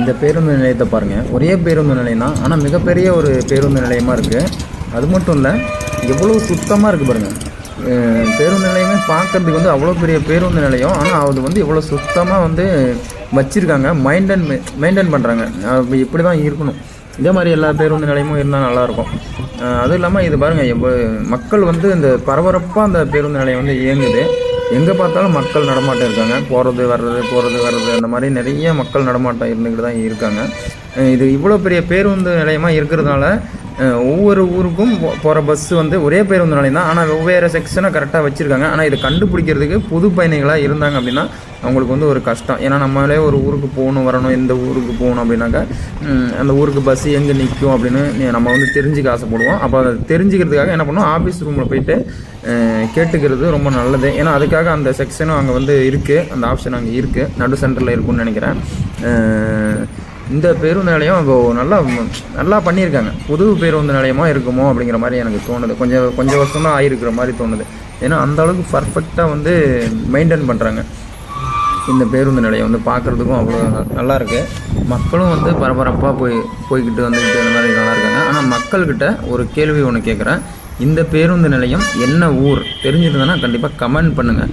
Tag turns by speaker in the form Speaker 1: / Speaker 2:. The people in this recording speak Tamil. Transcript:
Speaker 1: இந்த பேருந்து நிலையத்தை பாருங்கள் ஒரே பேருந்து நிலையம் தான். ஆனால் மிகப்பெரிய ஒரு பேருந்து நிலையமாக இருக்குது அது மட்டும் இல்லை எவ்வளோ சுத்தமாக இருக்குது பாருங்கள் பேருந்து நிலையமே பார்க்கறதுக்கு வந்து அவ்வளோ பெரிய பேருந்து நிலையம். ஆனால் அது வந்து இவ்வளோ சுத்தமாக வந்து வச்சுருக்காங்க. மெயின்டைன் மெயின்டைன் பண்ணுறாங்க இப்படி தான் இருக்கணும். இதே மாதிரி எல்லா பேருந்து நிலையமும் இருந்தால் நல்லாயிருக்கும் அதுவும் இல்லாமல் இது பாருங்கள் எவ்வளோ மக்கள் வந்து இந்த பரபரப்பாக அந்த பேருந்து நிலையம் வந்து இயங்குது. எங்கே பார்த்தாலும் மக்கள் நடமாட்டம் இருக்காங்க போகிறது வர்றது போகிறது வர்றது அந்த மாதிரி நிறைய மக்கள் நடமாட்டம் இருந்துக்கிட்டு தான் இருக்காங்க இது இவ்வளோ பெரிய பேருந்து நிலையமாக இருக்கிறதுனால ஒவ்வொரு ஊருக்கும் போகிற பஸ்ஸு வந்து ஒரே பேர் வந்தனாலே தான் ஆனால் வெவ்வேறு செக்ஷனை கரெக்டாக வச்சுருக்காங்க. ஆனால் இதை கண்டுபிடிக்கிறதுக்கு புது பயணிகளாக இருந்தாங்க அப்படின்னா அவங்களுக்கு வந்து ஒரு கஷ்டம். ஏன்னா நம்மளே ஒரு ஊருக்கு போகணும் வரணும் எந்த ஊருக்கு போகணும் அப்படின்னாக்கா அந்த ஊருக்கு பஸ் எங்கே நிற்கும் அப்படின்னு நம்ம வந்து தெரிஞ்சுக்க ஆசைப்படுவோம். அப்போ அதை தெரிஞ்சுக்கிறதுக்காக என்ன பண்ணுவோம்? ஆஃபீஸ் ரூமில் போயிட்டு கேட்டுக்கிறது ரொம்ப நல்லது. ஏன்னா அதுக்காக அந்த செக்ஷனும் அங்கே வந்து இருக்குது அந்த ஆப்ஷன் அங்கே இருக்குது நடு சென்டரில் இருக்கும்னு நினைக்கிறேன். இந்த பேருந்து நிலையம் இப்போ நல்லா நல்லா பண்ணியிருக்காங்க. புது பேருந்து நிலையமாக இருக்குமோ அப்படிங்கிற மாதிரி எனக்கு தோணுது. கொஞ்சம் கொஞ்சம் வருஷம் தான் ஆகிருக்கிற மாதிரி தோணுது. ஏன்னா அந்த அளவுக்கு பர்ஃபெக்டாக வந்து மெயின்டைன் பண்ணுறாங்க இந்த பேருந்து நிலையம் வந்து பார்க்குறதுக்கும் அவ்வளோ நல்லாயிருக்கு. நல்லா மக்களும் வந்து பரபரப்பாக போய் போய்கிட்டு வந்துக்கிட்டு அந்த மாதிரி நல்லா இருக்காங்க ஆனால் மக்கள்கிட்ட ஒரு கேள்வி ஒன்று கேட்குறேன். இந்த பேருந்து நிலையம் என்ன ஊர்? தெரிஞ்சிருந்தேன்னா கண்டிப்பாக கமெண்ட் பண்ணுங்கள்